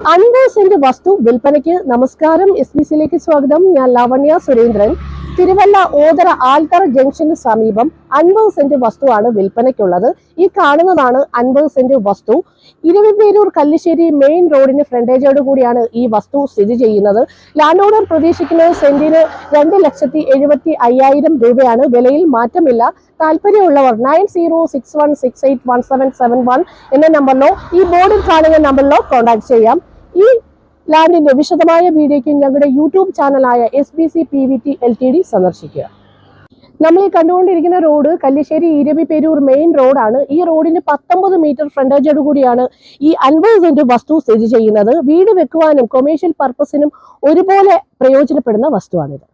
അൻപത് സെന്റ് വസ്തു വിൽപ്പനയ്ക്ക് നമസ്കാരം എസ് ബി സിയിലേക്ക് സ്വാഗതം. ഞാൻ ലാവണ്യ സുരേന്ദ്രൻ. തിരുവല്ല ഓതറ ആൽത്തറ ജംഗ്ഷന് സമീപം അൻപത് സെന്റ് വസ്തുവാണ് വിൽപ്പനയ്ക്കുള്ളത്. ഈ കാണുന്നതാണ് അൻപത് സെന്റ് വസ്തു. ഇരുവിപേരൂർ കല്ലിശ്ശേരി മെയിൻ റോഡിന് ഫ്രണ്ടേജോട് കൂടിയാണ് ഈ വസ്തു സ്ഥിതി ചെയ്യുന്നത്. ലാൻഡ് ഓണർ പ്രതീക്ഷിക്കുന്നത് സെന്റിന് രണ്ട് ലക്ഷത്തി എഴുപത്തി അയ്യായിരം രൂപയാണ് വിലയിൽ മാറ്റമില്ല. താല്പര്യമുള്ളവർ nine zero six one six eight one seven seven one എന്ന നമ്പറിലോ ഈ ബോർഡിൽ കാണുന്ന നമ്പറിലോ കോൺടാക്ട് ചെയ്യാം. ഈ ലാൻഡിന്റെ വിശദമായ വീഡിയോയ്ക്ക് ഞങ്ങളുടെ YouTube ചാനലായ S B C P V T L T D സന്ദർശിക്കുക. നമ്മൾ ഈ കണ്ടുകൊണ്ടിരിക്കുന്ന road Kallissery Eraviperoor main റോഡാണ്. ഈ റോഡിന് പത്തൊമ്പത് മീറ്റർ ഫ്രണ്ടേജോട് കൂടിയാണ് ഈ അൻപത് സെന്റ് വസ്തു സ്ഥിതി ചെയ്യുന്നത്. വീട് വെക്കുവാനും കൊമേഴ്ഷ്യൽ പർപ്പസിനും ഒരുപോലെ പ്രയോജനപ്പെടുന്ന വസ്തുവാണിത്.